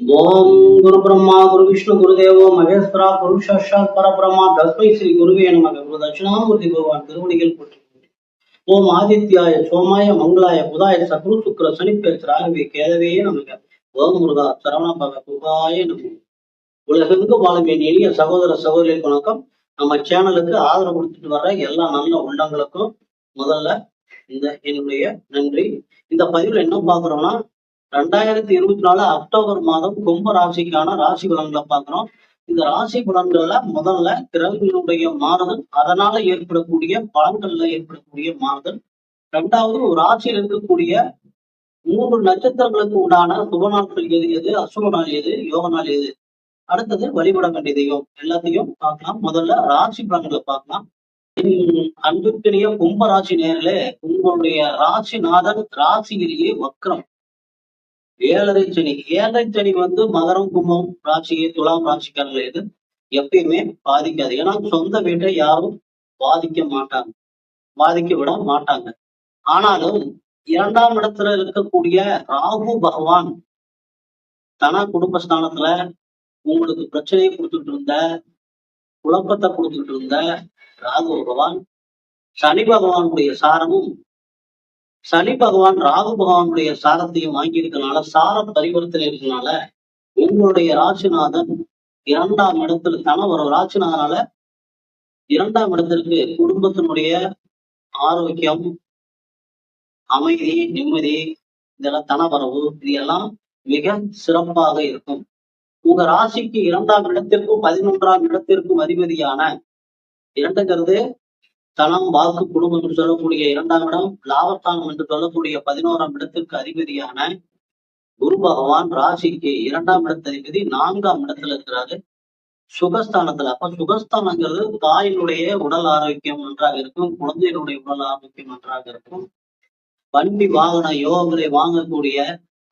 ஓம் குரு பிரம்மா குரு விஷ்ணு குருதேவோ மகேஸ்வரா குரு சாட்சாத் பரபிரம்மா தஸ்மை ஸ்ரீ குருவே நமக. குரு தட்சிணாமூர்த்தி பகவான் திருவடிகள் போற்றி ஓம் ஆதித்யாய சோமாய மங்களாய புதாய சத்ரு சுக்கர சனிப்பேச்சு ஆகவே கேதவே நமக. ஓம் முருகா சரவண பக புகாய நமக. உலகெங்கு வாழும் என் எளிய சகோதர சகோதரிகளுக்கு வணக்கம். நம்ம சேனலுக்கு ஆதரவு கொடுத்துட்டு வர்ற எல்லா நல்ல உள்ளங்களுக்கும் முதல்ல இந்த என்னுடைய நன்றி. இந்த பதிவுல என்ன பாக்குறோம்னா ரெண்டாயிரத்தி இருபத்தி நாலு அக்டோபர் மாதம் கும்ப ராசிக்கான ராசி பலன்களை பார்க்கிறோம். இந்த ராசி பலன்கள்ல முதல்ல கிரகங்களுடைய மாறுதல் அதனால ஏற்படக்கூடிய பலன்கள்ல ஏற்படக்கூடிய மாறுதல். ரெண்டாவது ஒரு ராசியில் இருக்கக்கூடிய மூன்று நட்சத்திரங்களுக்கு உண்டான சுப நாட்கள் எது எது அசுப நாள் எது யோக நாள் எது? அடுத்தது வழிபட வேண்டிய தெய்வம். எல்லாத்தையும் பார்க்கலாம். முதல்ல ராசி பலன்களை பார்க்கலாம். அன்புக்கினிய கும்ப ராசி நேரிலே உங்களுடைய ராசிநாதன் ராசியிலேயே வக்ரம். ஏழரை சனி ஏழரை சனி வந்து மகரம் கும்பம் ராசியை துலாம் ராசிக்காரர்கள் இது எப்பயுமே பாதிக்காது. ஏன்னா சொந்த வீட்டை யாரும் பாதிக்க மாட்டாங்க. பாதிக்க விட மாட்டாங்க. ஆனாலும் இரண்டாம் இடத்துல இருக்கக்கூடிய ராகு பகவான் தன குடும்பஸ்தானத்துல உங்களுக்கு பிரச்சனையை கொடுத்துட்டு இருந்த குழப்பத்தை கொடுத்துட்டு இருந்த ராகு பகவான் சனி பகவானுடைய சாரமும் சனி பகவான் ராகு பகவானுடைய சாரத்தையும் வாங்கி இருக்கனால சார பரிவர்த்தனை இருக்கனால உங்களுடைய ராசிநாதன் இரண்டாம் இடத்துல தன ராசிநாதனால இரண்டாம் இடத்திற்கு குடும்பத்தினுடைய ஆரோக்கியம் அமைதி நிம்மதி இதெல்லாம் தனவரவு இது எல்லாம் மிக சிறப்பாக இருக்கும். உங்க ராசிக்கு இரண்டாம் இடத்திற்கும் பதினொன்றாம் இடத்திற்கும் அதிபதியான இரண்டுங்கிறது தளம் வாக்கு குடும்பம் என்று சொல்லக்கூடிய இரண்டாம் இடம் லாபஸ்தானம் என்று சொல்லக்கூடிய பதினோராம் இடத்திற்கு அதிபதியான குரு பகவான் ராசிக்கு இரண்டாம் இடத்து அதிபதி நான்காம் இடத்துல இருக்கிறாரு. சுகஸ்தானத்துல. அப்ப சுகஸ்தானங்கிறது தாயினுடைய உடல் ஆரோக்கியம் நன்றாக இருக்கும் குழந்தையினுடைய உடல் ஆரோக்கியம் நன்றாக இருக்கும். வண்டி வாகன யோகங்களை வாங்கக்கூடிய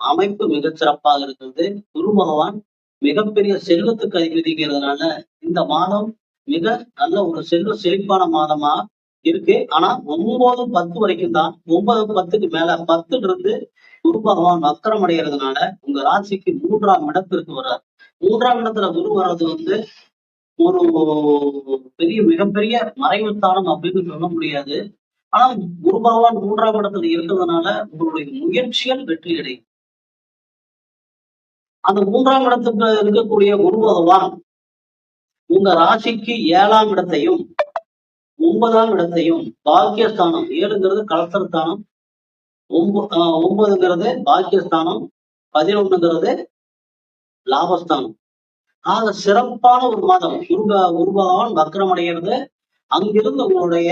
அமைப்பு மிகச்சிறப்பாக இருக்கிறது. குரு பகவான் மிகப்பெரிய செல்வத்துக்கு அதிபதிங்கிறதுனால இந்த மாதம் மிக நல்ல ஒரு செல்வ செழிப்பான மாதமா இருக்கு. ஆனா ஒன்பது பத்து வரைக்கும் தான் ஒன்பது பத்துக்கு மேல பத்துல இருந்து குரு பகவான் வக்கரம் அடைகிறதுனால உங்க ராசிக்கு மூன்றாம் இடத்திற்கு வர்றார். மூன்றாம் இடத்துல குரு வர்றது வந்து ஒரு பெரிய மிகப்பெரிய மறைவு ஸ்தானம் அப்படின்னு சொல்ல முடியாது. ஆனா குரு பகவான் மூன்றாம் இடத்துல இருக்கிறதுனால உங்களுடைய முயற்சிகள் வெற்றி அடையும். அந்த மூன்றாம் இடத்துல இருக்கக்கூடிய குரு பகவான் உங்க ராசிக்கு ஏழாம் இடத்தையும் ஒன்பதாம் இடத்தையும் பாக்கியஸ்தானம். ஏழுங்கிறது கலத்தரஸ்தானம் ஒன்ப ஆஹ் ஒன்பதுங்கிறது பாக்கியஸ்தானம். பதினொன்னுங்கிறது லாபஸ்தானம். ஆக சிறப்பான ஒரு மாதம். குருப குருபகவான் வக்ரம் அடைகிறது அங்கிருந்து உங்களுடைய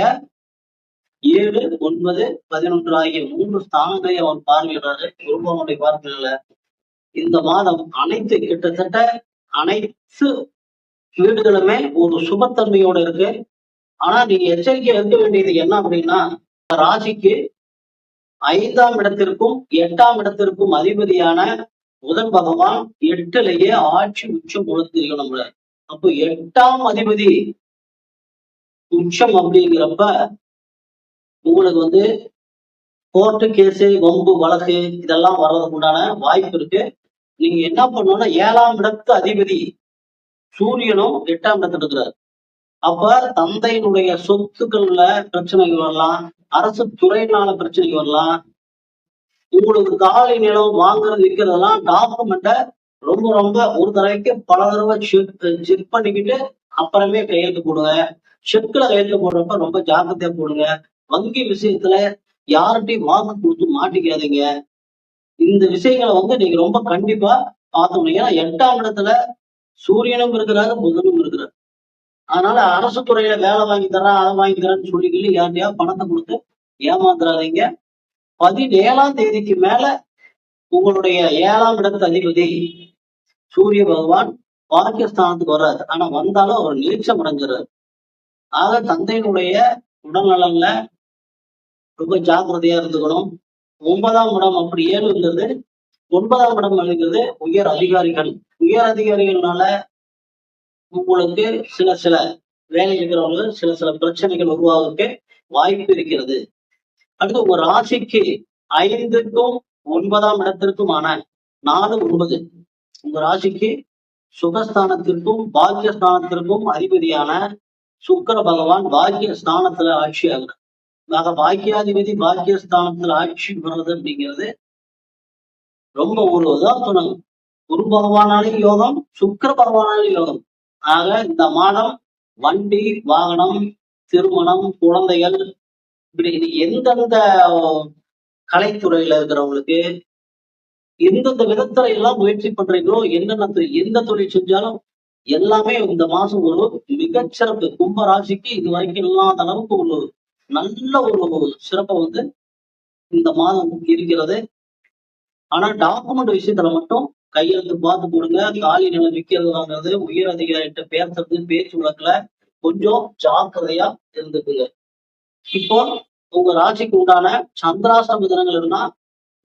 ஏழு ஒன்பது பதினொன்று ஆகிய மூன்று ஸ்தானங்களை அவர் பார்வையிடுறாரு. குருபகவானுடைய பார்வையில இந்த மாதம் அனைத்து கிட்டத்தட்ட அனைத்து வீடுகளுமே ஒரு சுபத்தன்மையோட இருக்கு. ஆனா நீங்க எச்சரிக்கை இருக்க வேண்டியது என்ன அப்படின்னா ராசிக்கு ஐந்தாம் இடத்திற்கும் எட்டாம் இடத்திற்கும் அதிபதியான புதன் பகவான் எட்டுலயே ஆட்சி உச்சம் கொடுத்திருக்கணும் நம்மள அப்போ எட்டாம் அதிபதி உச்சம் அப்படிங்கிறப்ப உங்களுக்கு வந்து கோர்ட்டு கேஸு வம்பு வழக்கு இதெல்லாம் வர்றதுக்கு உண்டான வாய்ப்பு இருக்கு. நீங்க என்ன பண்ணணும்னா ஏழாம் இடத்து அதிபதி சூரியனும் எட்டாம் இடத்துல இருக்கிறார். அப்ப தந்தையினுடைய சொத்துக்கள்ல பிரச்சனைகள் வரலாம் அரசு துறையினால பிரச்சனைகள் வரலாம். உங்களுக்கு காலை நிலம் வாங்குறது விற்கிறதெல்லாம் டாக்குமெண்ட்டை ரொம்ப ரொம்ப ஒரு தடவைக்கு பல தடவை செக் செக் பண்ணிக்கிட்டு அப்புறமே கையெழுத்து போடுங்க. செக்ல கையெழுத்து போடுறப்ப ரொம்ப ஜாக்கிரதையா போடுங்க. வங்கி விஷயத்துல யார்கிட்டையும் வாக்கு கொடுத்து மாட்டிக்காதீங்க. இந்த விஷயங்களை வந்து நீங்க ரொம்ப கண்டிப்பா பார்த்தோம் ஏன்னா எட்டாம் இடத்துல சூரியனும் இருக்கிறாரு புதனும் இருக்கிறார். அதனால அரசு துறையில வேலை வாங்கி தரேன் அதை வாங்கி தரேன்னு சொல்லிக்கிட்டு யார்ட்டையா பணத்தை கொடுத்து ஏமாந்துடாதீங்க பதினேழாம் தேதிக்கு மேல உங்களுடைய ஏழாம் இடத்து அதிபதி சூரிய பகவான் பாகிஸ்தானத்துக்கு வர்றாரு. ஆனா வந்தாலும் அவர் நீச்சம் அடைஞ்சிறாரு ஆக தந்தையினுடைய உடல்நலன்ல ரொம்ப ஜாக்கிரதையா இருந்துக்கணும். ஒன்பதாம் இடம் அப்படி ஏழுங்கிறது ஒன்பதாம் இடம் அப்படிங்கிறது உயர் அதிகாரிகள். உயர் அதிகாரிகள்னால உங்களுக்கு சில சில வேலை இருக்கிறவங்க சில சில பிரச்சனைகள் உருவாக வாய்ப்பு இருக்கிறது. அடுத்து உங்க ராசிக்கு ஐந்துக்கும் ஒன்பதாம் இடத்திற்குமான நாலு ஒன்பது. உங்க ராசிக்கு சுகஸ்தானத்திற்கும் பாக்கியஸ்தானத்திற்கும் அதிபதியான சுக்கிர பகவான் பாக்கிய ஸ்தானத்துல ஆட்சி ஆகிறார். ஆக பாக்கியாதிபதி பாக்கியஸ்தானத்துல ஆட்சி பெறுறது அப்படிங்கிறது ரொம்ப ஒரு உதாரணம். குரு பகவானாலும் யோகம் சுக்கர பகவானாலே யோகம். ஆக இந்த மாதம் வண்டி வாகனம் திருமணம் குழந்தைகள் இப்படி எந்தெந்த கலைத்துறையில இருக்கிறவங்களுக்கு எந்தெந்த விதத்துல எல்லாம் முயற்சி பண்றீங்களோ என்னென்ன தொழில், எந்த தொழில் செஞ்சாலும் எல்லாமே இந்த மாசம் ஒரு மிகச்சிறப்பு. கும்ப ராசிக்கு இது வரைக்கும் இல்லாத அளவுக்கு ஒரு நல்ல ஒரு சிறப்பை வந்து இந்த மாதம் இருக்கிறது. ஆனா டாக்குமெண்ட் விஷயத்துல மட்டும் கையெழுத்து பார்த்து கொடுங்க. காலி நிலம் விற்கிறதாங்கிறது உயர் அதிகாரிகிட்ட பேசுறது பேச்சு வழக்குல கொஞ்சம் ஜாக்கிரதையா இருந்துக்குங்க. இப்போ உங்க ராசிக்கு உண்டான சந்திராசிரம தினங்கள் இருந்தா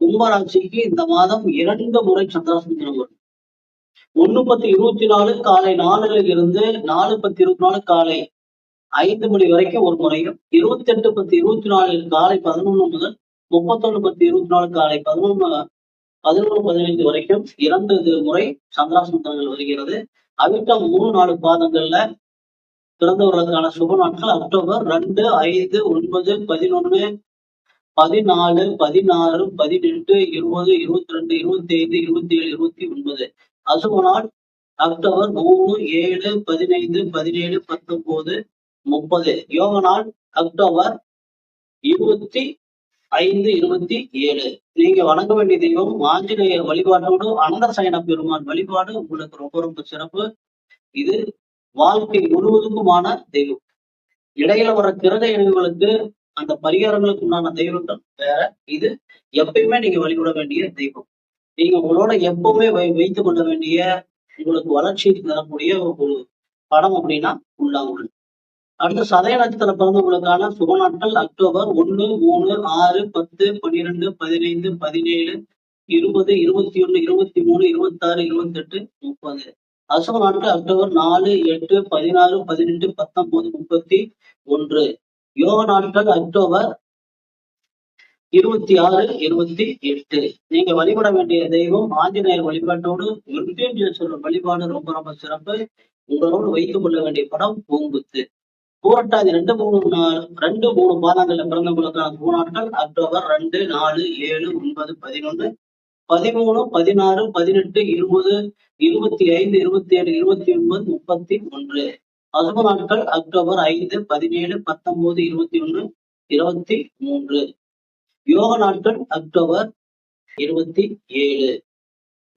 கும்ப ராசிக்கு இந்த மாதம் இரண்டு முறை சந்திராசிரம தினம் வரும். ஒண்ணு பத்து இருபத்தி நாலு காலை நாலுல இருந்து நாலு பத்து இருபத்தி நாலு காலை ஐந்து மணி வரைக்கும் ஒரு முறையும் இருபத்தி எட்டு பத்து இருபத்தி நாலு காலை பதினொன்று முதல் முப்பத்தொன்னு பத்து இருபத்தி நாலு காலை பதினொன்னு பதினொன்று பதினைந்து வரைக்கும் இரண்டு முறை சந்திராசிரமங்கள் வருகிறது. அவிட்டம் மூணு நாலு பாதங்கள்ல பிறந்தவர்களுக்கான சுப நாட்கள் அக்டோபர் ரெண்டு ஐந்து ஒன்பது பதினொன்னு பதினாலு பதினாறு பதினெட்டு இருபது இருபத்தி ரெண்டு இருபத்தி ஐந்து இருபத்தி ஏழு இருபத்தி ஒன்பது. அசுப நாள் அக்டோபர் மூணு ஏழு பதினைந்து பதினேழு பத்தொன்பது முப்பது. யோக நாள் அக்டோபர் இருபத்தி ஐந்து இருபத்தி ஏழு. நீங்க வணங்க வேண்டிய தெய்வம் ஆஞ்சநேய வழிபாட்டோடு அனந்த சயன பெருமான் வழிபாடு உங்களுக்கு ரொம்ப ரொம்ப சிறப்பு. இது வாழ்க்கை முழுவதுக்குமான தெய்வம். இடையில வர கிரக இணைவுகளுக்கு அந்த பரிகாரங்களுக்கு உண்டான தெய்வங்கள் வேற. இது எப்பயுமே நீங்க வழிபட வேண்டிய தெய்வம். நீங்க உங்களோட எப்பவுமே வை வைத்துக் கொள்ள வேண்டிய உங்களுக்கு வளர்ச்சி தரக்கூடிய ஒரு படம் அப்படின்னா உள்ளாங்குள் அடுத்து சதய நட்சத்திர பிறந்தவங்களுக்கான சுப நாட்கள் அக்டோபர் ஒன்னு மூணு ஆறு பத்து பன்னிரெண்டு பதினைந்து பதினேழு இருபது இருபத்தி ஒண்ணு இருபத்தி மூணு இருபத்தாறு இருபத்தெட்டு முப்பது. அசுப நாட்கள் அக்டோபர் நாலு எட்டு பதினாறு பதினெட்டு பத்தொன்பது முப்பத்தி ஒன்று. யோக நாட்கள் அக்டோபர் இருபத்தி ஆறு இருபத்தி எட்டு. நீங்க வழிபட வேண்டிய தெய்வம் ஆஞ்சநேயர் வழிபாட்டோடு மிருத்யுஞ்சேஸ்வரர் வழிபாடு ரொம்ப ரொம்ப சிறப்பு. உங்களோடு வைத்துக் கொள்ள வேண்டிய படம் பூங்குத்து. பூரட்டாதி ரெண்டு மூணு ரெண்டு மூணு மாதங்கள்ல பிறந்தவங்களுக்கான போராட்டம் அக்டோபர் ரெண்டு நாலு ஏழு ஒன்பது பதினொன்று பதிமூணு பதினாறு பதினெட்டு இருபது இருபத்தி ஐந்து இருபத்தி ஏழு இருபத்தி ஒன்பது முப்பத்தி ஒன்று. அசுப நாட்கள் அக்டோபர் ஐந்து பதினேழு பத்தொன்பது இருபத்தி ஒன்று இருபத்தி மூன்று. யோக நாட்கள் அக்டோபர் இருபத்தி ஏழு.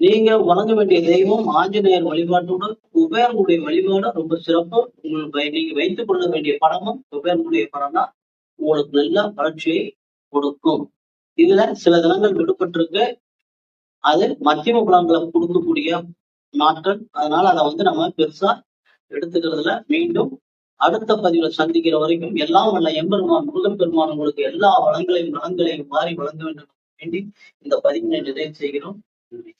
நீங்க வணங்க வேண்டிய தெய்வம் ஆஞ்சநேயர் வழிபாட்டோட குபேரனுடைய வழிபாடு ரொம்ப சிறப்பு. உங்களுக்கு நீங்க வைத்துக் கொள்ள வேண்டிய படமும் குபேரனுடைய படம் தான் உங்களுக்கு நல்ல வளர்ச்சியை கொடுக்கும். இதுல சில தினங்கள் விடுபட்டிருக்கு. அது மத்தியம பலன்களை கொடுக்கக்கூடிய நாட்கள். அதனால அதை வந்து நம்ம பெருசா எடுத்துக்கிறதுல மீண்டும் அடுத்த பதிவுல சந்திக்கிற வரைக்கும் எல்லாம் வல்ல எம்பெருமான் முருகப்பெருமான் உங்களுக்கு எல்லா வளங்களையும் வளங்களையும் மாறி வழங்க வேண்டும். வேண்டி இந்த பதிவினை நிறைவு செய்கிறோம். நன்றி.